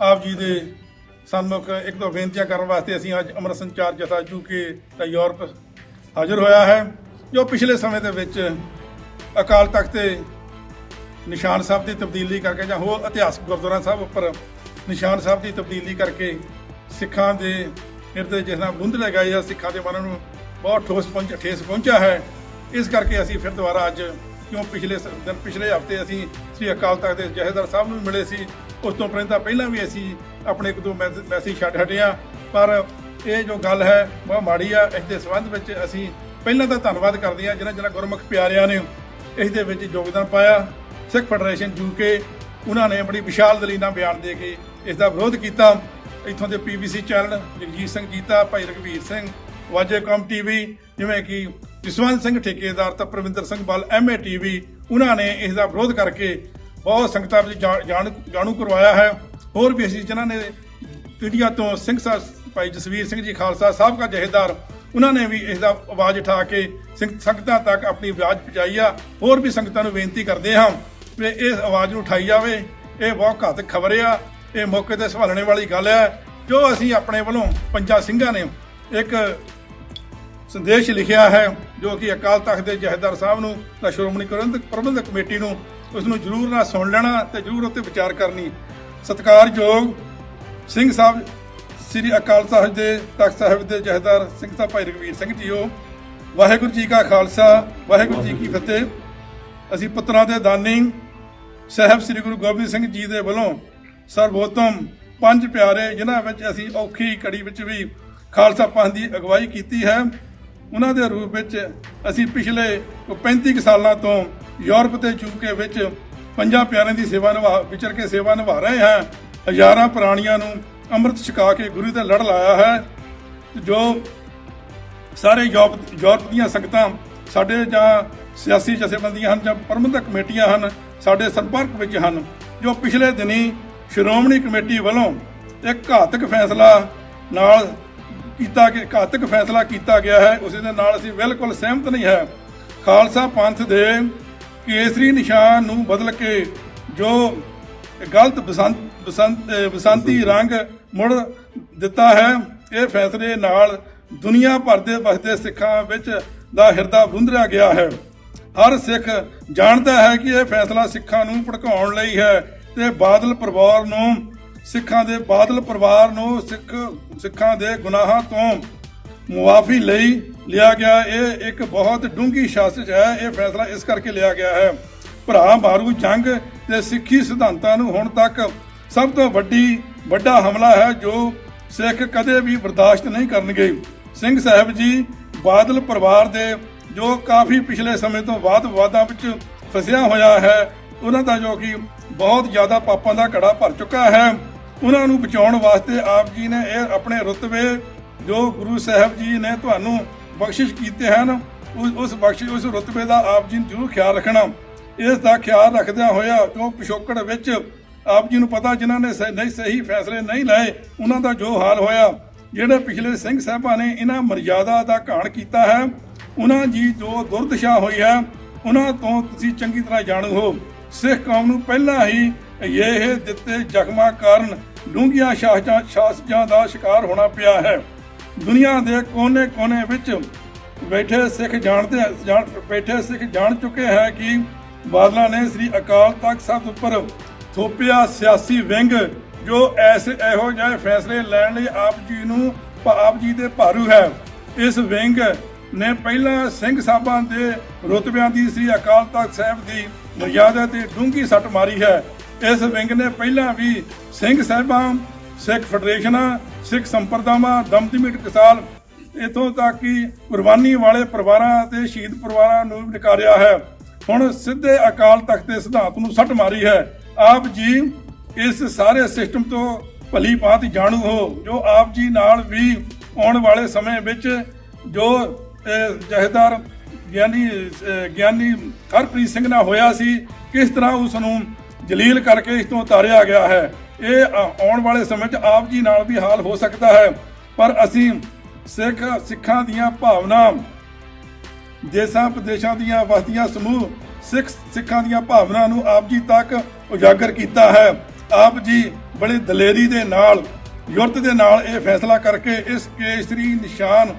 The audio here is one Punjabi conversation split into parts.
ਆਪ ਜੀ ਦੇ ਸਨਮੁਖ ਇੱਕ ਦੋ ਬੇਨਤੀਆਂ ਕਰਨ ਵਾਸਤੇ ਅਸੀਂ ਅੱਜ ਅੰਮ੍ਰਿਤ ਸੰਚਾਰ ਜਥਾ ਯੂਕੇ ਤੇ ਯੂਰਪ ਹਾਜ਼ਰ ਹੋਇਆ ਹੈ, ਜੋ ਪਿਛਲੇ ਸਮੇਂ ਦੇ ਵਿੱਚ ਅਕਾਲ ਤਖਤ ਤੇ ਨਿਸ਼ਾਨ ਸਾਹਿਬ ਦੀ ਤਬਦੀਲੀ ਕਰਕੇ ਜਾਂ ਹੋਰ ਇਤਿਹਾਸਕ ਗੁਰਦੁਆਰਾ ਸਾਹਿਬ ਉੱਪਰ ਨਿਸ਼ਾਨ ਸਾਹਿਬ ਦੀ ਤਬਦੀਲੀ ਕਰਕੇ ਸਿੱਖਾਂ ਦੇ ਹਿਰਦੇ ਜਿਸ ਨਾਲ ਬੁੰਦ ਲਗਾਈ ਆ, ਸਿੱਖਾਂ ਦੇ ਮਨਾਂ ਨੂੰ ਬਹੁਤ ਠੋਸ ਪਹੁੰਚ ਠੇਸ ਪਹੁੰਚਿਆ ਹੈ। ਇਸ ਕਰਕੇ ਅਸੀਂ ਫਿਰ ਦੁਬਾਰਾ ਅੱਜ ਕਿਉਂ ਪਿਛਲੇ ਸ- ਦਿਨ ਪਿਛਲੇ ਹਫ਼ਤੇ ਅਸੀਂ ਸ੍ਰੀ ਅਕਾਲ ਤਖਤ ਦੇ ਜਹੇਦਾਰ ਸਾਹਿਬ ਨੂੰ ਵੀ ਮਿਲੇ ਸੀ ਉਸ ਤੋਂ ਪਹਿਲਾਂ ਪਹਿਲਾਂ ਵੀ ਅਸੀਂ ਆਪਣੇ ਇੱਕ ਦੋ ਮੈਸ- ਮੈਸੇਜ ਛੱਡ ਹਟੇ ਪਰ ਇਹ ਜੋ ਗੱਲ ਹੈ, ਬਹੁਤ ਮਾੜੀ ਆ। ਇਸ ਦੇ ਸੰਬੰਧ ਵਿੱਚ ਅਸੀਂ ਪਹਿਲਾਂ ਤਾਂ ਧੰਨਵਾਦ ਕਰਦੇ ਹਾਂ ਜਿਹਨਾਂ ਜਿਨ੍ਹਾਂ ਗੁਰਮੁਖ ਪਿਆਰਿਆਂ ਨੇ ਇਸ ਦੇ ਵਿੱਚ ਯੋਗਦਾਨ ਪਾਇਆ। ਸਿੱਖ ਫੈਡਰੇਸ਼ਨ ਯੂਕੇ ਉਹਨਾਂ ਨੇ ਬੜੀ ਵਿਸ਼ਾਲ ਦਲੀ ਨਾਲ ਬਿਆਨ ਦੇ ਕੇ ਇਸ ਦਾ ਵਿਰੋਧ ਕੀਤਾ। ਇੱਥੋਂ ਦੇ ਪੀਬੀਸੀ ਚੈਨਲ ਜਗਜੀਤ ਸਿੰਘ ਗੀਤਾ, ਭਾਈ ਰਘਵੀਰ ਸਿੰਘ, ਵਾਜੇ ਕੌਮ ਟੀਵੀ, ਜਿਵੇਂ ਕਿ ਜਸਵੰਤ ਸਿੰਘ ਠੇਕੇਦਾਰ ਤਾਂ ਪ੍ਰਵਿੰਦਰ ਸਿੰਘ ਬਲ ਐਮਏ ਟੀਵੀ, ਉਹਨਾਂ ਨੇ ਇਸ ਦਾ ਵਿਰੋਧ ਕਰਕੇ ਬਹੁਤ ਸੰਗਤਾਂ ਵਿੱਚ ਜਾ- ਜਾਣ ਜਾਣੂ ਕਰਵਾਇਆ ਹੈ। ਹੋਰ ਵੀ ਅਸੀਂ ਜਿਨ੍ਹਾਂ ਨੇ ਇੰਡੀਆ ਤੋਂ ਸਿੰਘ ਸਾਹਿਬ ਭਾਈ ਜਸਵੀਰ ਸਿੰਘ ਜੀ, ਖਾਲਸਾ ਸਾਬਕਾ ਜਹੇਦਾਰ, ਉਹਨਾਂ ਨੇ ਵੀ ਇਸ ਦਾ ਆਵਾਜ਼ ਉਠਾ ਕੇ ਸਿੰਘ- ਸੰਗਤਾਂ ਤੱਕ ਆਪਣੀ ਆਵਾਜ਼ ਪਹੁੰਚਾਈ ਆ। ਹੋਰ ਵੀ ਸੰਗਤਾਂ ਨੂੰ ਬੇਨਤੀ ਕਰਦੇ ਹਾਂ ਵੀ ਇਸ ਆਵਾਜ਼ ਨੂੰ ਉਠਾਈ ਜਾਵੇ। ਇਹ ਬਹੁਤ ਘਾਤਕ ਖਬਰ ਆ। ਇਹ ਮੌਕੇ ਤੇ ਸੰਭਾਲਣੇ ਵਾਲੀ ਗੱਲ ਹੈ ਜੋ ਅਸੀਂ ਆਪਣੇ ਵੱਲੋਂ ਪੰਜਾਂ ਸਿੰਘਾਂ ਨੇ ਇੱਕ ਸੰਦੇਸ਼ ਲਿਖਿਆ ਹੈ, ਜੋ ਕਿ ਅਕਾਲ ਤਖਤ ਦੇ ਜਹੇਦਾਰ ਸਾਹਿਬ ਨੂੰ, ਤਾਂ ਸ਼੍ਰੋਮਣੀ ਪ੍ਰਬੰਧਕ ਪ੍ਰਬੰਧਕ ਕਮੇਟੀ ਨੂੰ ਉਸ ਨੂੰ ਜ਼ਰੂਰ ਨਾਲ ਸੁਣ ਲੈਣਾ ਤੇ ਜ਼ਰੂਰ ਉੱਤੇ ਵਿਚਾਰ ਕਰਨੀ। ਸਤਿਕਾਰਯੋਗ ਸਿੰਘ ਸਾਹਿਬ, ਸ੍ਰੀ ਅਕਾਲ ਸਾਹਿਬ ਦੇ ਤਖਤ ਸਾਹਿਬ ਦੇ ਜਹੇਦਾਰ ਸਿੰਘ ਸਾਹਿਬ ਭਾਈ ਰਘਵੀਰ ਸਿੰਘ ਜੀਓ, ਵਾਹਿਗੁਰੂ ਜੀ ਕਾ ਖਾਲਸਾ, ਵਾਹਿਗੁਰੂ ਜੀ ਕੀ ਫਤਿਹ। ਅਸੀਂ ਪੁੱਤਰਾਂ ਦੇ ਦਾਨੀ ਸਾਹਿਬ ਸ੍ਰੀ ਗੁਰੂ ਗੋਬਿੰਦ ਸਿੰਘ ਜੀ ਦੇ ਵੱਲੋਂ ਸਰਬੋਤਮ ਪੰਜ ਪਿਆਰੇ, ਜਿਨ੍ਹਾਂ ਵਿੱਚ ਅਸੀਂ ਔਖੀ ਕੜੀ ਵਿੱਚ ਵੀ ਖਾਲਸਾ ਪੰਥ ਦੀ ਅਗਵਾਈ ਕੀਤੀ ਹੈ, ਉਹਨਾਂ ਦੇ ਰੂਪ ਵਿੱਚ ਅਸੀਂ ਪਿਛਲੇ 35 ਕੁ ਸਾਲਾਂ ਤੋਂ ਯੂਰਪ ਤੇ ਯੂਕੇ ਵਿੱਚ ਪੰਜਾਂ ਪਿਆਰਿਆਂ ਦੀ ਸੇਵਾ ਨਿਭਾ, ਵਿਚਰ ਕੇ ਸੇਵਾ ਨਿਭਾ ਰਹੇ ਹਾਂ। ਹਜ਼ਾਰਾਂ ਪ੍ਰਾਣੀਆਂ ਨੂੰ ਅੰਮ੍ਰਿਤ ਛਕਾ ਕੇ ਗੁਰੂ ਦਾ ਲੜ ਲਾਇਆ ਹੈ। ਜੋ ਸਾਰੇ ਯੂਰਪ ਯੂਰਪ ਦੀਆਂ ਸੰਗਤਾਂ ਸਾਡੇ ਜਾਂ ਸਿਆਸੀ ਜਥੇਬੰਦੀਆਂ ਹਨ ਜਾਂ ਪ੍ਰਬੰਧਕ ਕਮੇਟੀਆਂ ਹਨ, ਸਾਡੇ ਸੰਪਰਕ ਵਿੱਚ ਹਨ, ਜੋ ਪਿਛਲੇ ਦਿਨੀ ਸ਼੍ਰੋਮਣੀ ਕਮੇਟੀ ਵੱਲੋਂ ਇੱਕ ਘਾਤਕ ਫੈਸਲਾ ਨਾਲ ਕੀਤਾ ਕਿ ਘਾਤਕ ਫੈਸਲਾ ਕੀਤਾ ਗਿਆ ਹੈ। ਉਸ ਦੇ ਨਾਲ ਅਸੀਂ ਬਿਲਕੁਲ ਸਹਿਮਤ ਨਹੀਂ ਹੈ। ਖਾਲਸਾ ਪੰਥ ਦੇ ਕੇਸਰੀ ਨਿਸ਼ਾਨ ਨੂੰ ਬਦਲ ਕੇ ਜੋ ਗਲਤ ਬਸੰਤ ਬਸੰਤ ਬਸੰਤੀ ਰੰਗ ਮੁੜ ਦਿੱਤਾ ਹੈ ਇਹ ਫੈਸਲੇ ਨਾਲ ਦੁਨੀਆ ਭਰ ਦੇ ਵਸਦੇ ਸਿੱਖਾਂ ਵਿੱਚ ਦਾ ਹਿਰਦਾ ਬੁੰਦਰਿਆ ਗਿਆ ਹੈ। ਹਰ ਸਿੱਖ ਜਾਣਦਾ ਹੈ ਕਿ ਇਹ ਫੈਸਲਾ ਸਿੱਖਾਂ ਨੂੰ ਭੜਕਾਉਣ ਲਈ ਹੈ ਤੇ ਬਾਦਲ ਪਰਿਵਾਰ ਨੂੰ ਸਿੱਖਾਂ ਦੇ ਬਾਦਲ ਪਰਿਵਾਰ ਨੂੰ ਸਿੱਖ ਸਿੱਖਾਂ ਦੇ ਗੁਨਾਹਾਂ ਤੋਂ ਮੁਆਫੀ ਲਈ ਲਿਆ ਗਿਆ। ਇਹ ਇੱਕ ਬਹੁਤ ਡੂੰਘੀ ਸ਼ਾਸਤ ਹੈ। ਇਹ ਫੈਸਲਾ ਇਸ ਕਰਕੇ ਲਿਆ ਗਿਆ ਹੈ। ਭਰਾ ਮਾਰੂ ਜੰਗ ਤੇ ਸਿੱਖੀ ਸਿਧਾਂਤਾਂ ਨੂੰ ਹੁਣ ਤੱਕ ਸਭ ਤੋਂ ਵੱਡੀ, ਵੱਡਾ ਹਮਲਾ ਹੈ ਜੋ ਸਿੱਖ ਕਦੇ ਵੀ ਬਰਦਾਸ਼ਤ ਨਹੀਂ ਕਰਨਗੇ। ਸਿੰਘ ਸਾਹਿਬ ਜੀ, ਬਾਦਲ ਪਰਿਵਾਰ ਦੇ ਜੋ ਕਾਫੀ ਪਿਛਲੇ ਸਮੇਂ ਤੋਂ ਵਾਦ ਵਿਵਾਦਾਂ ਵਿੱਚ ਫਸਿਆ ਹੋਇਆ ਹੈ, ਉਹਨਾਂ ਦਾ ਜੋ ਕਿ ਬਹੁਤ ਜ਼ਿਆਦਾ ਪਾਪਾਂ ਦਾ ਘੜਾ ਭਰ ਚੁੱਕਾ ਹੈ, ਉਹਨਾਂ ਨੂੰ ਬਚਾਉਣ ਵਾਸਤੇ ਆਪ ਜੀ ਨੇ ਇਹ ਆਪਣੇ ਰੁਤਬੇ ਜੋ ਗੁਰੂ ਸਾਹਿਬ ਜੀ ਨੇ ਤੁਹਾਨੂੰ ਬਖਸ਼ਿਸ਼ ਕੀਤੇ ਹਨ, ਉਸ ਬਖਸ਼ਿਸ਼, ਉਸ ਰੁਤਬੇ ਦਾ ਆਪ ਜੀ ਨੂੰ ਜ਼ਰੂਰ ਖਿਆਲ ਰੱਖਣਾ। ਇਸ ਦਾ ਖਿਆਲ ਰੱਖਦਿਆਂ ਹੋਇਆ ਕਿਉਂ ਪਿਛੋਕੜ ਵਿੱਚ ਆਪ ਜੀ ਨੂੰ ਪਤਾ ਜਿਨ੍ਹਾਂ ਨੇ ਸਹੀ- ਨਹੀਂ ਸਹੀ ਫੈਸਲੇ ਨਹੀਂ ਲਏ, ਉਹਨਾਂ ਦਾ ਜੋ ਹਾਲ ਹੋਇਆ, ਜਿਹੜੇ ਪਿਛਲੇ ਸਿੰਘ ਸਾਹਿਬਾਂ ਨੇ ਇਹਨਾਂ ਮਰਜ਼ਾਦਾ ਦਾ ਘਾਣ ਕੀਤਾ ਹੈ, ਉਹਨਾਂ ਜੀ ਜੋ ਦੁਰਦਸ਼ਾ ਹੋਈ ਹੈ, ਉਹਨਾਂ ਤੋਂ ਤੁਸੀਂ ਚੰਗੀ ਤਰ੍ਹਾਂ ਜਾਣੂ ਹੋ। ਸਿੱਖ ਕੌਮ ਨੂੰ ਪਹਿਲਾਂ ਹੀ ਇਹ ਦਿੱਤੇ ਜ਼ਖਮਾਂ ਕਾਰਨ ਡੂੰਘੀਆਂ ਸ਼ਾਸਕਾਂ ਸ਼ਾਸਕਾਂ ਦਾ ਸ਼ਿਕਾਰ ਹੋਣਾ ਪਿਆ ਹੈ। ਦੁਨੀਆ ਦੇ ਕੋਨੇ-ਕੋਨੇ ਵਿੱਚ ਬੈਠੇ ਸਿੱਖ ਜਾਣਦੇ ਬੈਠੇ ਸਿੱਖ ਜਾਣ ਚੁੱਕੇ ਹੈ ਕਿ ਬਾਦਲਾਂ ਨੇ ਸ੍ਰੀ ਅਕਾਲ ਤਖਤ ਸਾਹਿਬ ਉੱਪਰ ਥੋਪਿਆ ਸਿਆਸੀ ਵਿੰਗ, ਜੋ ਐਸੇ ਇਹੋ ਜਿਹੇ ਫੈਸਲੇ ਲੈਣ ਲਈ ਆਪ ਜੀ ਨੂੰ ਆਪ ਜੀ ਦੇ ਭਾਰੂ ਹੈ। ਇਸ ਵਿੰਗ ਨੇ ਪਹਿਲਾਂ ਸਿੰਘ ਸਾਹਿਬਾਂ ਦੇ ਰੁਤਬਿਆਂ ਦੀ ਸ੍ਰੀ ਅਕਾਲ ਤਖਤ ਸਾਹਿਬ ਦੀ ਮਰਿਆਦਾ ਤੇ ਡੂੰਘੀ ਸੱਟ ਮਾਰੀ ਹੈ। ਇਸ ਵਿੰਗ ਨੇ ਪਹਿਲਾਂ ਵੀ ਸਿੰਘ ਸਾਹਿਬਾਂ ਸਿੱਖ ਫੈਡਰੇਸ਼ਨਾਂ ਸਿੱਖ ਸੰਪਰਦਾਵਾਂ ਦਮਦਮੀ ਟਕਸਾਲ ਇਥੋਂ ਤੱਕ ਕਿ ਕੁਰਬਾਨੀ ਵਾਲੇ ਪਰਿਵਾਰਾਂ ਤੇ ਸ਼ਹੀਦ ਪਰਿਵਾਰਾਂ ਨੂੰ ਵੀ ਨਕਾਰਿਆ ਹੈ। ਹੁਣ ਸਿੱਧੇ ਅਕਾਲ ਤਖਤ ਦੇ ਸਿਧਾਂਤ ਨੂੰ ਸੱਟ ਮਾਰੀ ਹੈ। ਆਪ ਜੀ ਇਸ ਸਾਰੇ ਸਿਸਟਮ ਤੋਂ ਭਲੀ ਭਾਂਤ ਜਾਣੂ ਹੋ। ਜੋ ਆਪ ਜੀ ਨਾਲ ਵੀ ਆਉਣ ਵਾਲੇ ਸਮੇਂ ਵਿੱਚ ਜੋ ਅਹ, ਗਿਆਨੀ ਗਿਆਨੀ ਹਰਪ੍ਰੀਤ ਸਿੰਘ ਨਾਲ ਹੋਇਆ ਸੀ ਕਿਸ ਤਰ੍ਹਾਂ ਉਸ ਨੂੰ ਜਲੀਲ ਕਰਕੇ ਇਸ ਤੋਂ ਉਤਾਰਿਆ ਗਿਆ ਹੈ? ਇਹ ਆਉਣ ਵਾਲੇ ਸਮੇਂ 'ਚ ਆਪ ਜੀ ਨਾਲ ਵੀ ਹਾਲ ਹੋ ਸਕਦਾ ਹੈ। ਪਰ ਅਸੀਂ ਸਿੱਖ, ਸਿੱਖਾਂ ਦੀਆਂ ਭਾਵਨਾ, ਦੇਸ਼ਾਂ, ਪ੍ਰਦੇਸ਼ਾਂ ਦੀਆਂ ਵਸਦੀਆਂ ਸਮੂਹ, ਸਿੱਖ, ਸਿੱਖਾਂ ਦੀਆਂ ਭਾਵਨਾ ਨੂੰ ਆਪ ਜੀ ਤੱਕ ਉਜਾਗਰ ਕੀਤਾ ਹੈ। ਆਪ ਜੀ ਬੜੇ ਦਲੇਰੀ ਦੇ ਨਾਲ, ਯੁਰਤ ਦੇ ਨਾਲ ਇਹ ਫੈਸਲਾ ਕਰਕੇ ਇਸ ਕੇਸਰੀ ਨਿਸ਼ਾਨ,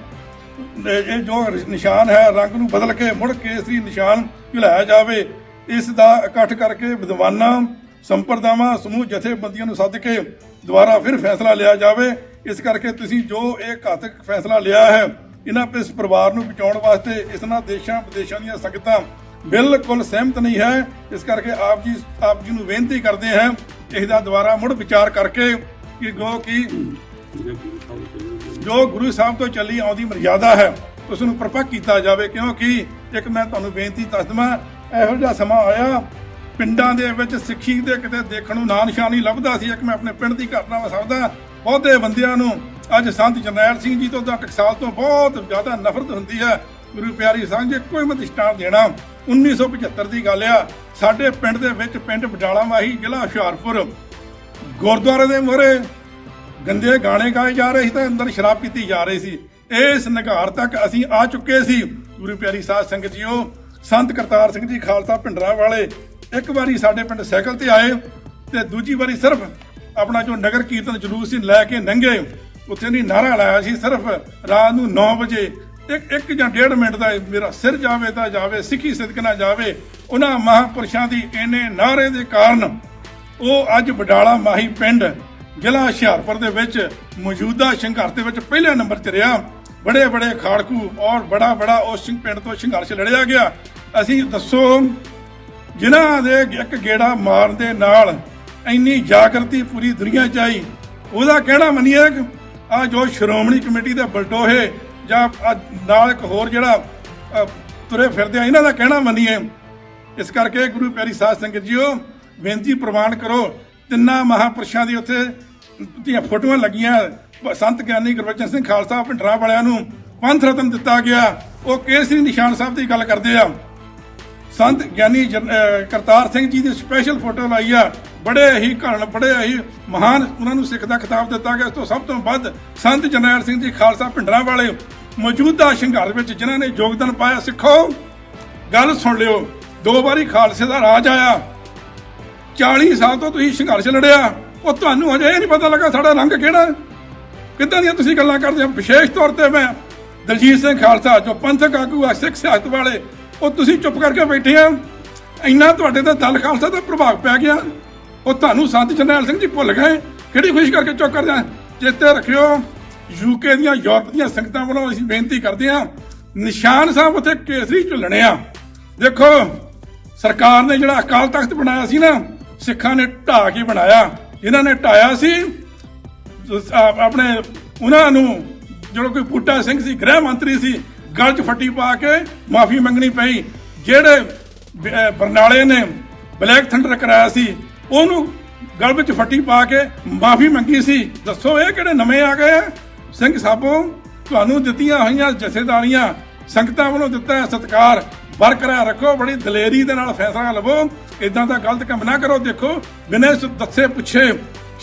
ਇਹ ਇਹ ਜੋ ਨਿਸ਼ਾਨ ਹੈ, ਰੰਗ ਨੂੰ ਬਦਲ ਕੇ ਮੁੜ ਕੇਸਰੀ ਨਿਸ਼ਾਨ ਝੁਲਾਇਆ ਜਾਵੇ। ਇਸ ਦਾ ਇਕੱਠ ਕਰਕੇ ਵਿਦਵਾਨਾਂ ਸੰਪਰਦਾਵਾਂ ਸਮੂਹ ਜਥੇਬੰਦੀਆਂ ਨੂੰ ਸੱਦ ਕੇ ਦੁਬਾਰਾ ਫਿਰ ਫੈਸਲਾ ਲਿਆ ਜਾਵੇ। ਇਸ ਕਰਕੇ ਤੁਸੀਂ ਜੋ ਇਹ ਘਾਤਕ ਫੈਸਲਾ ਲਿਆ ਹੈ, ਇਹਨਾਂ ਇਸ ਪਰਿਵਾਰ ਨੂੰ ਬਚਾਉਣ ਵਾਸਤੇ ਇਸ ਨਾਲ ਦੇਸ਼ਾਂ ਵਿਦੇਸ਼ਾਂ ਦੀਆਂ ਸੰਗਤਾਂ ਬਿਲਕੁਲ ਸਹਿਮਤ ਨਹੀਂ ਹੈ। ਇਸ ਕਰਕੇ ਆਪ ਜੀ ਆਪ ਜੀ ਨੂੰ ਬੇਨਤੀ ਕਰਦੇ ਹਾਂ ਇਸ ਦਾ ਦੁਬਾਰਾ ਮੁੜ ਵਿਚਾਰ ਕਰਕੇ ਕਿ ਗੋ ਕੀ ਜੋ ਗੁਰੂ ਸਾਹਿਬ ਤੋਂ ਚੱਲੀ ਆਉਂਦੀ ਮਰਜ਼ਾਦਾ ਹੈ ਉਸ ਨੂੰ ਪਰਪੱਕ ਕੀਤਾ ਜਾਵੇ। ਕਿਉਂਕਿ ਇੱਕ ਮੈਂ ਤੁਹਾਨੂੰ ਬੇਨਤੀ ਦੱਸ ਦਵਾਂ ਇਹੋ ਜਿਹਾ ਸਮਾਂ ਆਇਆ ਪਿੰਡਾਂ ਦੇ ਵਿੱਚ ਸਿੱਖੀ ਦੇ ਕਿਤੇ ਦੇਖਣ ਨੂੰ ਨਾਂ ਨਿਸ਼ਾਨ ਨਹੀਂ ਲੱਭਦਾ ਸੀ। ਇੱਕ ਮੈਂ ਆਪਣੇ ਪਿੰਡ ਦੀ ਘਟਨਾ ਵਸਾਉਂਦਾ। ਬਹੁਤੇ ਬੰਦਿਆਂ ਨੂੰ ਅੱਜ ਸੰਤ ਜਰਨੈਲ ਸਿੰਘ ਜੀ ਤੋਂ ਤਾਂ ਟਕਸਾਲ ਤੋਂ ਬਹੁਤ ਜ਼ਿਆਦਾ ਨਫ਼ਰਤ ਹੁੰਦੀ ਹੈ। ਗੁਰੂ ਪਿਆਰੀ ਸੰਗ ਜੀ ਕੋਈ ਮਤ ਸਟਾਰ ਦੇਣਾ 1975 ਦੀ ਗੱਲ ਆ। ਸਾਡੇ ਪਿੰਡ ਦੇ ਵਿੱਚ ਪਿੰਡ ਬਡਾਲਾ ਮਾਹੀ ਜ਼ਿਲ੍ਹਾ ਹੁਸ਼ਿਆਰਪੁਰ, ਗੁਰਦੁਆਰੇ ਦੇ ਮੂਹਰੇ ਗੰਦੇ ਗਾਣੇ ਗਾਏ ਜਾ ਰਹੇ ਸੀ ਤੇ ਅੰਦਰ ਸ਼ਰਾਬ ਪੀਤੀ ਜਾ ਰਹੀ ਸੀ। ਇਸ ਨਗਾਰ ਤੱਕ ਅਸੀਂ ਆ ਚੁੱਕੇ ਸੀ। ਗੁਰੂ ਪਿਆਰੀ ਸਾਧ ਸੰਗਤ ਜੀਓ, ਸੰਤ ਕਰਤਾਰ ਸਿੰਘ ਜੀ, ਖਾਲਸਾ ਭਿੰਡਰਾਂ ਵਾਲੇ ਇੱਕ ਵਾਰੀ ਸਾਡੇ ਪਿੰਡ ਸਾਈਕਲ ਤੇ ਆਏ ਤੇ ਦੂਜੀ ਵਾਰੀ ਸਿਰਫ ਆਪਣਾ ਜੋ ਨਗਰ ਕੀਰਤਨ ਜਲੂਸ ਸੀ, ਲੈ ਕੇ ਨੰਗੇ ਉੱਥੇ ਨਹੀਂ ਨਾਰਾ ਲਾਇਆ ਸੀ, ਸਿਰਫ ਰਾਤ ਨੂੰ 9 ਵਜੇ ਇੱਕ ਇੱਕ ਜਾਂ ਡੇਢ ਮਿੰਟ ਦਾ ਮੇਰਾ ਸਿਰ ਜਾਵੇ ਤਾਂ ਜਾਵੇ, ਸਿੱਖੀ ਸਿਦਕ ਨਾ ਜਾਵੇ, ਉਹਨਾਂ ਮਹਾਪੁਰਸ਼ਾਂ ਦੀ ਇੰਨੇ ਨਾਰੇ ਦੇ ਕਾਰਨ ਉਹ ਅੱਜ ਬਡਾਲਾ ਮਾਹੀ ਪਿੰਡ ਜ਼ਿਲ੍ਹਾ ਹੁਸ਼ਿਆਰਪੁਰ ਦੇ ਵਿੱਚ ਮੌਜੂਦਾ ਸੰਘਰਸ਼ ਦੇ ਵਿੱਚ ਪਹਿਲੇ ਨੰਬਰ ਤੇ ਰਿਹਾ। ਬੜੇ ਬੜੇ ਖਾੜਕੂ ਔਰ ਬੜਾ ਬੜਾ ਉਸ ਪਿੰਡ ਤੋਂ ਸੰਘਰਸ਼ ਲੜਿਆ ਗਿਆ। ਅਸੀਂ ਦੱਸੋ ਜਿਨ੍ਹਾਂ ਦੇ ਇੱਕ ਗੇੜਾ ਮਾਰਨ ਦੇ ਨਾਲ ਇੰਨੀ ਜਾਗਰਤੀ ਪੂਰੀ ਦੁਨੀਆ ਚ ਆਈ, ਉਹਦਾ ਕਹਿਣਾ ਮੰਨੀਏ ਆ ਜੋ ਸ਼੍ਰੋਮਣੀ ਕਮੇਟੀ ਦੇ ਬਲਟੋਹੇ ਜਾਂ ਨਾਲ ਇੱਕ ਹੋਰ ਜਿਹੜਾ ਤੁਰੇ ਫਿਰਦੇ ਆ, ਇਹਨਾਂ ਦਾ ਕਹਿਣਾ ਮੰਨੀਏ। ਇਸ ਕਰਕੇ ਗੁਰੂ ਪਿਆਰੀ ਸਾਧ ਸੰਗਤ ਜੀਓ, ਬੇਨਤੀ ਪ੍ਰਵਾਨ ਕਰੋ, ਤਿੰਨਾਂ ਮਹਾਪੁਰਸ਼ਾਂ ਦੀ ਉੱਥੇ ਦੀਆਂ ਫੋਟੋਆਂ ਲੱਗੀਆਂ, ਸੰਤ ਗਿਆਨੀ ਗੁਰਬਚਨ ਸਿੰਘ ਖਾਲਸਾ ਭਿੰਡਰਾਂ ਵਾਲਿਆਂ ਨੂੰ ਪੰਥ ਰਤਨ ਦਿੱਤਾ ਗਿਆ। ਉਹ ਕੇਸਰੀ ਨਿਸ਼ਾਨ ਸਾਹਿਬ ਦੀ ਗੱਲ ਕਰਦੇ ਆ। ਸੰਤ ਗਿਆਨੀ ਜਨ- ਕਰਤਾਰ ਸਿੰਘ ਜੀ ਦੀ ਸਪੈਸ਼ਲ ਫੋਟੋ ਲਾਈ ਆ। ਬੜੇ ਹੀ ਘਣ ਬੜੇ ਹੀ ਮਹਾਨ ਉਹਨਾਂ ਨੂੰ ਸਿੱਖ ਦਾ ਖਿਤਾਬ ਦਿੱਤਾ ਗਿਆ। ਇਸ ਤੋਂ ਸਭ ਤੋਂ ਵੱਧ ਸੰਤ ਜਰਨੈਲ ਸਿੰਘ ਜੀ ਖਾਲਸਾ ਭਿੰਡਰਾਂ ਵਾਲੇ ਮੌਜੂਦਾ ਸੰਘਰਸ਼ ਵਿੱਚ ਜਿਨ੍ਹਾਂ ਨੇ ਯੋਗਦਾਨ ਪਾਇਆ, ਸਿੱਖੋ। ਗੱਲ ਸੁਣ ਲਿਓ, ਦੋ ਵਾਰੀ ਖਾਲਸੇ ਦਾ ਰਾਜ ਆਇਆ। 40 ਸਾਲ ਤੋਂ ਤੁਸੀਂ ਸੰਘਰਸ਼ ਲੜਿਆ। ਉਹ ਤੁਹਾਨੂੰ ਅਜੇ ਇਹ ਨਹੀਂ ਪਤਾ ਲੱਗਾ ਸਾਡਾ ਰੰਗ ਕਿਹੜਾ। ਕਿੱਦਾਂ ਦੀਆਂ ਤੁਸੀਂ ਗੱਲਾਂ ਕਰਦੇ ਹੋ? ਵਿਸ਼ੇਸ਼ ਤੌਰ ਤੇ ਮੈਂ ਦਲਜੀਤ ਸਿੰਘ ਖਾਲਸਾ, ਜੋ ਪੰਥਕ ਆਗੂ ਆ, ਸਿੱਖ ਸਿਆਸਤ ਵਾਲੇ ਉਹ ਤੁਸੀਂ ਚੁੱਪ ਕਰਕੇ ਬੈਠੇ ਆ। ਇੰਨਾ ਤੁਹਾਡੇ ਤੇ ਦਲ ਖਾਲਸਾ ਦਾ ਪ੍ਰਭਾਵ ਪੈ ਗਿਆ। ਉਹ ਤੁਹਾਨੂੰ ਸੰਤ ਜਰਨੈਲ ਸਿੰਘ ਜੀ ਭੁੱਲ ਗਏ। ਕਿਹੜੀ ਖੁਸ਼ੀ ਕਰਕੇ ਚੁੱਪ ਕਰਦੇ ਚੇਤੇ ਰੱਖਿਓ ਯੂਕੇ ਦੀਆਂ ਯੂਰਪ ਦੀਆਂ ਸੰਗਤਾਂ ਵੱਲੋਂ ਅਸੀਂ ਬੇਨਤੀ ਕਰਦੇ ਆ, ਨਿਸ਼ਾਨ ਸਾਹਿਬ ਉੱਥੇ ਕੇਸਰੀ ਝੁੱਲਣੇ ਆ। ਦੇਖੋ, ਸਰਕਾਰ ਨੇ ਜਿਹੜਾ ਅਕਾਲ ਤਖਤ ਬਣਾਇਆ ਸੀ ਨਾ, ਸਿੱਖਾਂ ਨੇ ਢਾਹ ਕੇ ਬਣਾਇਆ। ਇਹਨਾਂ ਨੇ ਢਾਇਆ ਸੀ ਆਪਣੇ, ਉਹਨਾਂ ਨੂੰ ਜਿਹੜਾ ਕੋਈ ਬੂਟਾ ਸਿੰਘ ਸੀ, ਗ੍ਰਹਿ ਮੰਤਰੀ ਸੀ ਗਲ 'ਚ ਫੱਟੀ ਪਾ ਕੇ ਮਾਫੀ ਮੰਗਣੀ ਪਈ। ਜਿਹੜੇ ਬਰਨਾਲੇ ਨੇ ਬਲੈਕ ਥੰਡਰ ਕਰਾਇਆ ਸੀ, ਉਹਨੂੰ ਗਲ ਵਿੱਚ ਫੱਟੀ ਪਾ ਕੇ ਮਾਫੀ ਮੰਗੀ ਸੀ। ਦੱਸੋ ਇਹ ਕਿਹੜੇ ਨਵੇਂ ਆ ਗਏ ਸਿੰਘ ਸਾਬੋ, ਤੁਹਾਨੂੰ ਦਿੱਤੀਆਂ ਹੋਈਆਂ ਜਥੇਦਾਰੀਆਂ, ਸੰਗਤਾਂ ਵੱਲੋਂ ਦਿੱਤਾ ਹੈ ਸਤਕਾਰ। ਬਰਕਰਾਰ ਰੱਖੋ, ਬੜੀ ਦਲੇਰੀ ਦੇ ਨਾਲ ਫੈਸਲਾ ਲਵੋ। ਇਦਾਂ ਦਾ ਗਲਤ ਕੰਮ ਨਾ ਕਰੋ, ਦੇਖੋ। ਬਿਨਾਂ ਦੱਸੇ ਪੁੱਛੇ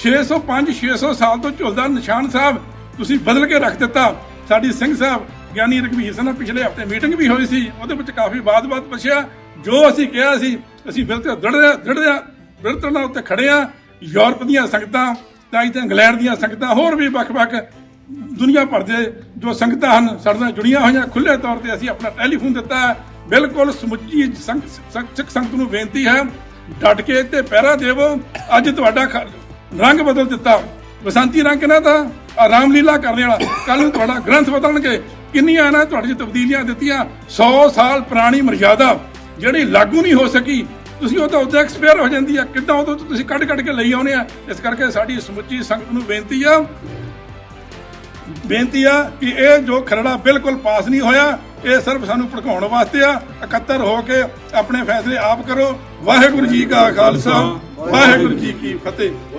605 600 ਸਾਲ ਤੋਂ ਝੁਲਦਾ ਨਿਸ਼ਾਨ ਸਾਹਿਬ, ਤੁਸੀਂ ਬਦਲ ਕੇ ਰੱਖ ਦਿੱਤਾ। ਸਾਡੀ ਸਿੰਘ ਸਾਹਿਬ ਗਿਆਨੀ ਰਘਵੀਰ ਸਿੰਘ ਨਾਲ ਪਿਛਲੇ ਹਫ਼ਤੇ ਮੀਟਿੰਗ ਵੀ ਹੋਈ ਸੀ, ਉਹਦੇ ਵਿੱਚ ਕਾਫੀ ਬਾਤ-ਬਾਤ ਪੁੱਛਿਆ। ਜੋ ਅਸੀਂ ਕਿਹਾ ਸੀ, ਅਸੀਂ ਬਿਲਕੁਲ ਦੜਿਆ ਦੜਿਆ ਬਿਲਕੁਲ ਨਾਲ ਉੱਤੇ ਖੜੇ ਆ ਯੂਰਪ ਦੀਆਂ ਸੰਗਤਾਂ, ਤਾਂ ਇੱਥੇ ਇੰਗਲੈਂਡ ਦੀਆਂ ਸੰਗਤਾਂ, ਹੋਰ ਵੀ ਵੱਖ-ਵੱਖ ਦੁਨੀਆ ਭਰ ਦੇ ਜੋ ਸੰਗਤਾਂ ਹਨ, ਸਾਡੇ ਨਾਲ ਜੁੜੀਆਂ ਹੋਈਆਂ ਖੁੱਲੇ ਤੌਰ ਤੇ ਅਸੀਂ ਆਪਣਾ ਟੈਲੀਫੋਨ ਦਿੱਤਾ ਹੈ। ਬਿਲਕੁਲ ਸਮੁੱਚੀ ਸਿੱਖ ਸੰਗਤ ਨੂੰ ਬੇਨਤੀ ਹੈ, ਡਟ ਕੇ ਤੇ ਪਹਿਰਾ ਦੇਵੋ। ਅੱਜ ਤੁਹਾਡਾ ਰੰਗ ਬਦਲ ਦਿੱਤਾ। ਬਸੰਤੀ ਰੰਗ ਕਿਹਨਾਂ ਦਾ? ਆਹ ਰਾਮਲੀਲਾ ਕਰਨ ਵਾਲਾ। ਕੱਲ ਨੂੰ ਤੁਹਾਡਾ ਗ੍ਰੰਥ ਬਦਲਣਗੇ। ਕਿੰਨੀਆਂ ਨਾ ਤੁਹਾਡੇ 'ਚ ਤਬਦੀਲੀਆਂ ਦਿੱਤੀਆਂ? 100 ਸਾਲ ਪੁਰਾਣੀ ਮਰਜ਼ਾਦਾ ਜਿਹੜੀ ਲਾਗੂ ਨਹੀਂ ਹੋ ਸਕੀ। ਤੁਸੀਂ ਉਹ ਤਾਂ ਉਦੋਂ ਐਕਸਪਾਇਰ ਹੋ ਜਾਂਦੀ ਆ। ਕਿੱਦਾਂ ਉਦੋਂ ਤੋਂ ਤੁਸੀਂ ਕੱਢ ਕੱਢ ਕੇ ਲਈ ਆਉਨੇ ਆ। ਇਸ ਕਰਕੇ ਸਾਡੀ ਸਮੁੱਚੀ ਸੰਗਤ ਨੂੰ ਬੇਨਤੀ ਆ। ਬੇਨਤੀ ਆ ਕਿ ਇਹ ਜੋ ਖਰੜਾ ਬਿਲਕੁਲ ਪਾਸ ਨਹੀਂ ਹੋਇਆ, ਇਹ ਸਿਰਫ ਸਾਨੂੰ ਭੜਕਾਉਣ ਵਾਸਤੇ ਆ। ਇਕੱਤਰ ਹੋ ਕੇ ਆਪਣੇ ਫੈਸਲੇ ਆਪ ਕਰੋ। ਵਾਹਿਗੁਰੂ ਜੀ ਕਾ ਖਾਲਸਾ, ਵਾਹਿਗੁਰੂ ਜੀ ਕੀ ਫਤਿਹ।